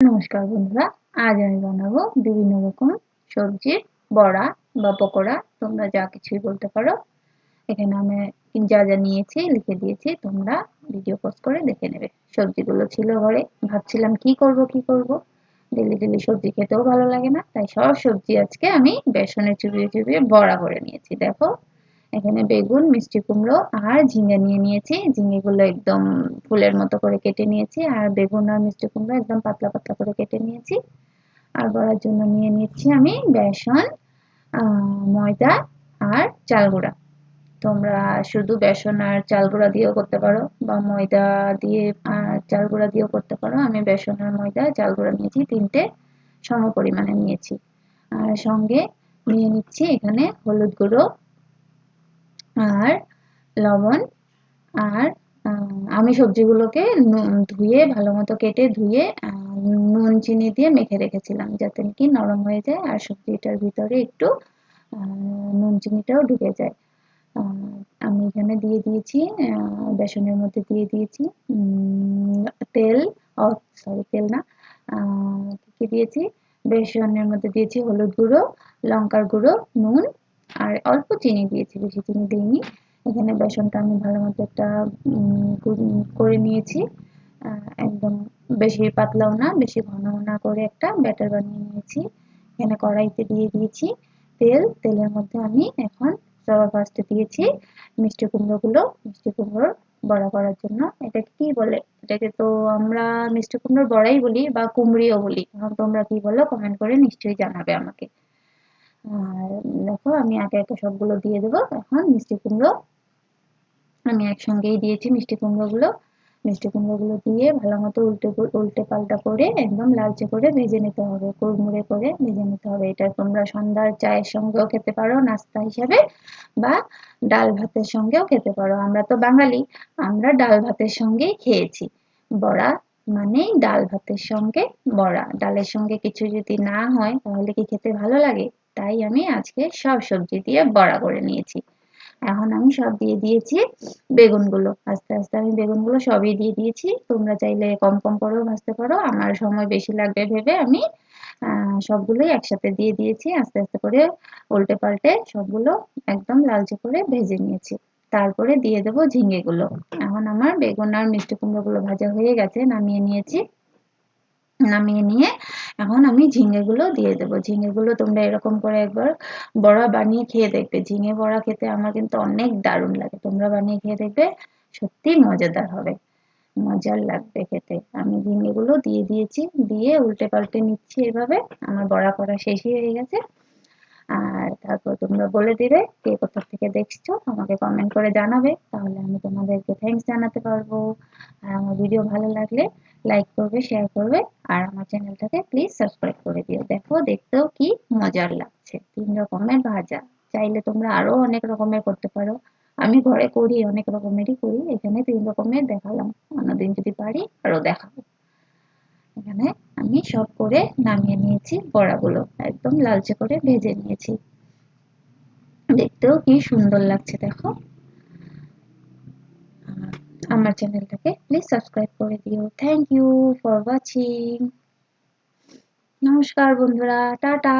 নমস্কার বন্ধুরা, আজ আমি বানাবো বিভিন্ন রকম সবজির বড়া বা পকোড়া। তোমরা যা কিছুই বলতে পারো। এখানে আমি যা যা নিয়েছি লিখে দিয়েছি, তোমরা ভিডিও পোস্ট করে দেখে নেবে। সবজিগুলো ছিল ঘরে, ভাবছিলাম কি করব কি করব? ডেলি ডেলি সবজি খেতেও ভালো লাগে না, তাই সব সবজি আজকে আমি বেসনে চুবিয়ে চুবিয়ে বড়া করে নিয়েছি। দেখো এখানে বেগুন, মিষ্টি কুমড়ো আর ঝিঙে নিয়ে নিয়েছি। ঝিঙেগুলো একদম ফুলের মতো করে কেটে নিয়েছি আর বেগুন আর মিষ্টি কুমড়ো একদম পাতলা পাতলা করে কেটে নিয়েছি। আর বড়ার জন্য নিয়ে নিচ্ছি আমি বেসন ময়দা আর চাল গুঁড়া। তোমরা শুধু বেসন আর চাল গুঁড়া দিয়েও করতে পারো বা ময়দা দিয়ে চাল গুঁড়া দিয়েও করতে পারো। আমি বেসন আর ময়দা, চাল গুঁড়া নিয়েছি, তিনটে সম পরিমাণে নিয়েছি। আর সঙ্গে নিয়ে নিচ্ছি এখানে হলুদ গুঁড়ো আর লবণ আর আমি সবজিগুলোকে ধুয়ে ভালো মতো কেটে ধুয়ে নুন চিনি দিয়ে মেখে রেখেছিলাম যাতে নাকি নরম হয়ে যায় আর সবজিটার ভিতরে একটু নুন চিনিটাও ঢুকে যায়। আমি এখানে দিয়ে দিয়েছি বেসনের মধ্যে দিয়ে দিয়েছি তেল, ও সরি তেল না কী দিয়েছি? বেসনের মধ্যে দিয়েছি হলুদ গুঁড়ো, লঙ্কার গুঁড়ো, নুন আর অল্প চিনি দিয়েছি, বেশি চিনি দিইনি। এখানে বেসনটা আমি ভালো মতো একটা করে নিয়েছি। একদম বেশি পাতলাও না, বেশি ঘনও না করে একটা ব্যাটার বানিয়ে নিয়েছি। এখানে কড়াইতে দিয়ে দিয়েছি তেল। তেলের মধ্যে আমি এখন সবার ফার্স্টে দিয়েছি মিষ্টি কুমড়োগুলো। মিষ্টি কুমড়োর বড়া করার জন্য। এটা কি বলে? এটাকে তো আমরা মিষ্টি কুমড়োর বড়াই বলি বা কুমড়িও বলি। তোমরা কি বলো কমেন্ট করে নিশ্চয়ই জানাবে আমাকে। আর দেখো, আমি একে একে সবগুলো দিয়ে দেবো। এখন মিষ্টি কুমড়ো। আমি একসঙ্গেই দিয়েছি মিষ্টি কুমড়োগুলো। মিষ্টি কুমড়োগুলো দিয়ে ভালো মতো উল্টে উল্টে পাল্টা করে একদম লালচে করে ভেজে নিতে হবে, কুড়মুড়ে করে ভেজে নিতে হবে। এটা তোমরা সন্ধ্যার চায়ের সঙ্গেও খেতে পারো, নাস্তা হিসাবে, বা ডাল ভাতের সঙ্গেও খেতে পারো। আমরা তো বাঙালি, আমরা ডাল ভাতের সঙ্গেই খেয়েছি। বড়া মানেই ডাল ভাতের সঙ্গে বড়া। ডালের সঙ্গে কিছু যদি না হয়, তাহলে কি খেতে ভালো লাগে? তাই আমি আজকে সব সবজি দিয়ে বড়া করে নিয়েছি। এখন আমি সব দিয়ে দিয়েছি বেগুনগুলো। আস্তে আস্তে আমি বেগুনগুলো সবই দিয়ে দিয়েছি। তোমরা চাইলে কম কম করেও ভাজতে পারো। আমার সময় বেশি লাগবে ভেবে আমি সবগুলোই একসাথে দিয়ে দিয়েছি। আস্তে আস্তে করে উল্টে পাল্টে সবগুলো একদম লালচে করে ভেজে নিয়েছি। তারপরে দিয়ে দেবো ঝিঙেগুলো এখন আমার বেগুন আর মিষ্টি কুমড়োগুলো ভাজা হয়ে গেছে। নামিয়ে নিয়েছি। নামিয়ে নিয়ে এখন আমি ঝিঙেগুলো দিয়ে দেবো। ঝিঙেগুলো তোমরা এরকম করে একবার বড়া বানিয়ে খেয়ে দেখবে। ঝিঙে বড়া খেতে আমার কিন্তু অনেক দারুণ লাগে। তোমরা বানিয়ে খেয়ে দেখবে সত্যি মজাদার হবে। মজার লাগবে খেতে। আমি ঝিঙেগুলো দিয়ে দিয়েছি, দিয়ে উল্টে পাল্টে নিচ্ছি এভাবে। আমার বড়া করা শেষই হয়ে গেছে। আর তারপর তোমরা বলে দিবে কে কোথা থেকে দেখছ, আমাকে কমেন্ট করে জানাবে, তাহলে আমি তোমাদেরকে থ্যাংকস জানাতে পারব। আর আমার ভিডিও ভালো লাগলে লাইক করবে শেয়ার করবে, আর আমার চ্যানেলটাকে প্লিজ সাবস্ক্রাইব করে দিও। দেখো, দেখতেও কি মজার লাগছে। তিন রকমের ভাজা। চাইলে তোমরা আরও অনেক রকমের করতে পারো। আমি ঘরে করি, অনেক রকমেরই করি। এখানে তিন রকমের দেখালাম। অন্যদিন যদি পারি আরও দেখাবো। এখানে আমি সব করে নামিয়ে নিয়েছি, বড়াগুলো একদম লালচে করে ভেজে নিয়েছি। দেখতেও কি সুন্দর লাগছে, দেখো। আমার চ্যানেলটাকে প্লিজ সাবস্ক্রাইব করে দিও। থ্যাংক ইউ ফর ওয়াচিং নমস্কার বন্ধুরা, টাটা।